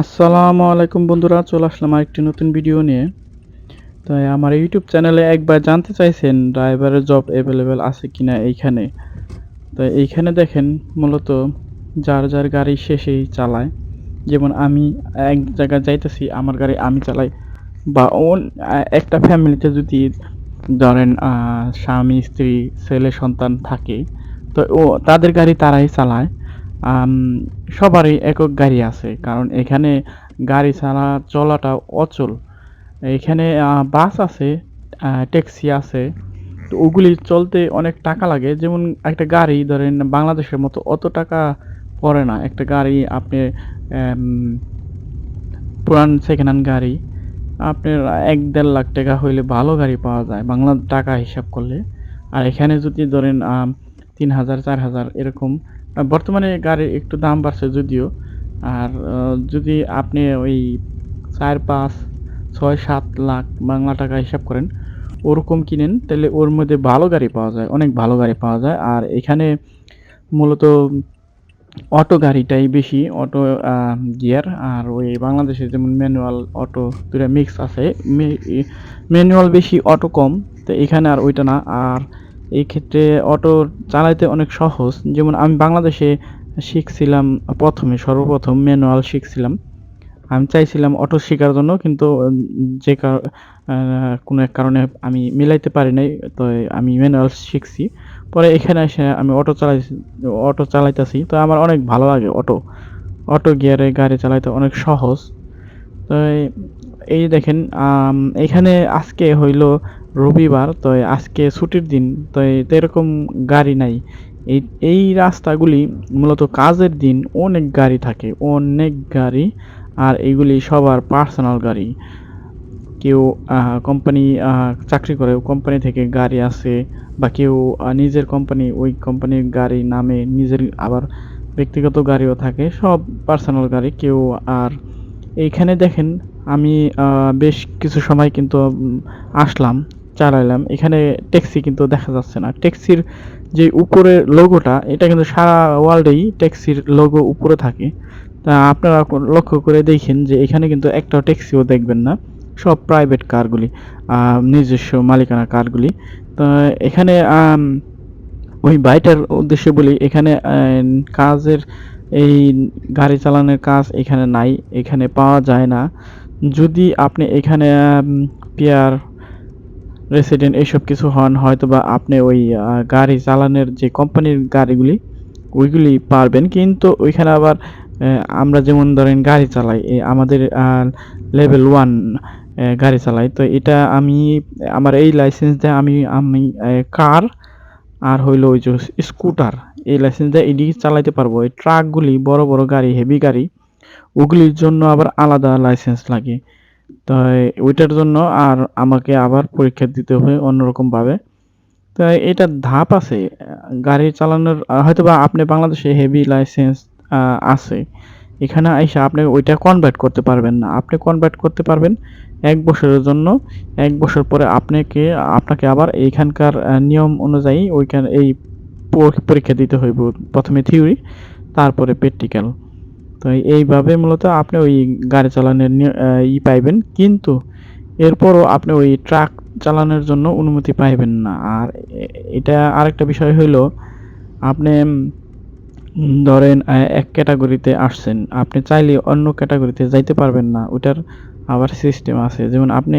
আসসালামু আলাইকুম বন্ধুরা, চলে আসলাম আরেকটি নতুন ভিডিও নিয়ে। তাই আমার ইউটিউব চ্যানেলে একবার জানতে চাইছেন ড্রাইভারের জব অ্যাভেলেবেল আছে কি না এইখানে? তো এইখানে দেখেন মূলত যার যার গাড়ি শেষেই চালায়। যেমন আমি এক জায়গায় যাইতেছি, আমার গাড়ি আমি চালাই। বা একটা ফ্যামিলিতে যদি ধরেন স্বামী, স্ত্রী, ছেলে, সন্তান থাকে, তো ও, তাদের গাড়ি তারাই চালায়। সবারই একক গাড়ি আছে, কারণ এখানে গাড়ি ছাড়া চলাটা অচল। এখানে বাস আছে ট্যাক্সি আছে, তো ওগুলি চলতে অনেক টাকা লাগে। যেমন একটা গাড়ি, ধরেন বাংলাদেশের মতো অত টাকা পড়ে না। একটা গাড়ি আপনি পুরান সেকেন্ড হ্যান্ড গাড়ি, আপনার এক দেড় লাখ টাকা হইলে ভালো গাড়ি পাওয়া যায়, বাংলা টাকা হিসাব করলে। আর এখানে যদি ধরেন তিন হাজার, চার হাজার এরকম বর্তমানে গাড়ির একটু দাম বাড়ছে যদিও। আর যদি আপনি ওই চার, পাঁচ, ছয়, সাত লাখ বাংলা টাকা হিসাব করেন, ওরকম কিনেন, তাহলে ওর মধ্যে ভালো গাড়ি পাওয়া যায়, অনেক ভালো গাড়ি পাওয়া যায়। আর এখানে মূলত অটো গাড়িটাই বেশি, অটো গিয়ার। আর ওই বাংলাদেশে যেমন ম্যানুয়াল অটো দুটা মিক্স আছে ম্যানুয়াল বেশি, অটো কম, তো এখানে আর ওইটা না। আর এই ক্ষেত্রে অটো চালাইতে অনেক সহজ। যেমন আমি বাংলাদেশে শিখছিলাম প্রথমে, সর্বপ্রথম ম্যানুয়াল শিখছিলাম। আমি চাইছিলাম অটো শেখার জন্য, কিন্তু যে কোনো এক কারণে আমি মিলাইতে পারি নাই, তো আমি ম্যানুয়াল শিখছি। পরে এখানে এসে আমি অটো চালাই অটো চালাইতেছি। তো আমার অনেক ভালো লাগে অটো। অটো গিয়ারে গাড়ি চালাইতে অনেক সহজ। তো এই- দেখেন এখানে আজকে হইল রবিবার, তো আজকে ছুটির দিন, তো এরকম গাড়ি নাই। এই এই রাস্তাগুলি মূলত কাজের দিন অনেক গাড়ি থাকে, অনেক গাড়ি, আর এইগুলি সবার পার্সোনাল গাড়ি। কেউ কোম্পানি চাকরি করে কোম্পানি থেকে গাড়ি আছে বা কেউ নিজের কোম্পানি ওই কোম্পানির গাড়ি নামে নিজের আবার ব্যক্তিগত গাড়িও থাকে, সব পার্সোনাল গাড়ি, কেউ আর, এইখানে দেখেন আমি বেশ কিছু সময় কিন্তু আসলাম, চালাইলাম। এখানে ট্যাক্সি কিন্তু দেখা যাচ্ছে না। ট্যাক্সির যে উপরের লোগোটা, এটা কিন্তু সারা ওয়ার্ল্ডেই ট্যাক্সির লোগো উপরে থাকে। তা আপনারা লক্ষ্য করে দেখেন যে এখানে কিন্তু একটা ট্যাক্সিও দেখবেন না। সব প্রাইভেট কারগুলি নিজস্ব মালিকানা কারগুলি তো এখানে ওই বাইটার উদ্দেশ্যে বলি, এখানে কাজের এই গাড়ি চালানোর কাজ এখানে নাই। এখানে পাওয়া যায় না। যদি আপনি এখানে পিয়ার রেসিডেন্ট এইসব কিছু হন হয়তো বা আপনি ওই গাড়ি চালানোর যে কোম্পানির গাড়িগুলি, ওইগুলি পারবেন। কিন্তু ওইখানে আবার আমরা যেমন ধরেন গাড়ি চালাই আমাদের লেভেল ওয়ান গাড়ি চালাই। তো এটা আমি, আমার এই লাইসেন্স দিয়ে আমি আমি কার আর হইল ওই যে স্কুটার এই লাইসেন্স দিয়ে এডি চালাইতে পারব। এই ট্রাকগুলি বড় বড় গাড়ি হেভি গাড়ি ওগুলির জন্য আবার আলাদা লাইসেন্স লাগে। তো ওইটার জন্য আর আমাকে আবার পরীক্ষা দিতে হয় অন্যরকম ভাবে তো এটা ধাপ আছে গাড়ি চালানোর আহ, হয়তোবা আপনি বাংলাদেশে হেভি লাইসেন্স আছে। এখানে আইসা আপনি ওইটা কনভার্ট করতে পারবেন না। আপনি কনভার্ট করতে পারবেন এক বছরের জন্য। এক বছর পরে আপনাকে আপনাকে আবার এইখানকার নিয়ম অনুযায়ী ওইখানে এই পরীক্ষা দিতে হইব। প্রথমে থিওরি তারপরে প্র্যাকটিক্যাল তো এইভাবে মূলত আপনি ওই গাড়ি চালানোর ই পাইবেন। কিন্তু এরপরও আপনি ওই ট্রাক চালানোর জন্য অনুমতি পাইবেন না। আর এটা আরেকটা বিষয় হইল, আপনি ধরেন এক ক্যাটাগরিতে আসছেন। আপনি চাইলে অন্য ক্যাটাগরিতে যাইতে পারবেন না। ওটার আবার সিস্টেম আছে। যেমন আপনি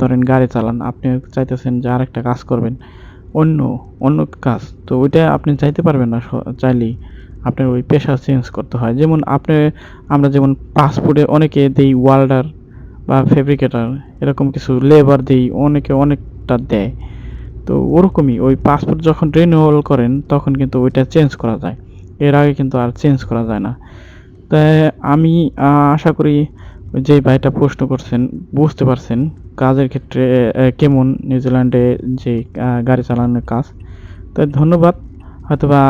ধরেন গাড়ি চালান। আপনি চাইতেছেন যে আরেকটা কাজ করবেন। অন্য অন্য কাজ। তো ওইটা আপনি চাইতে পারবেন না চাইলেই আপনার ওই পেশা চেঞ্জ করতে হয়। যেমন আপনি, আমরা যেমন পাসপোর্টে অনেকে দেই ওয়াল্ডার বা ফেব্রিকেটার এরকম কিছু লেবার দেই, অনেকে অনেকটা দেয়। তো ওরকমই ওই পাসপোর্ট যখন রিনিউয়াল করেন, তখন কিন্তু ওইটা চেঞ্জ করা যায়। এর আগে কিন্তু আর চেঞ্জ করা যায় না। তাই আমি আশা করি যে ভাইটা প্রশ্ন করছেন, বুঝতে পারছেন কাজের ক্ষেত্রে কেমন নিউজিল্যান্ডে যে গাড়ি চালানোর কাজ। তো ধন্যবাদ, হয়তোবা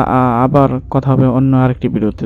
আবার কথা হবে অন্য আরেকটি ভিডিওতে।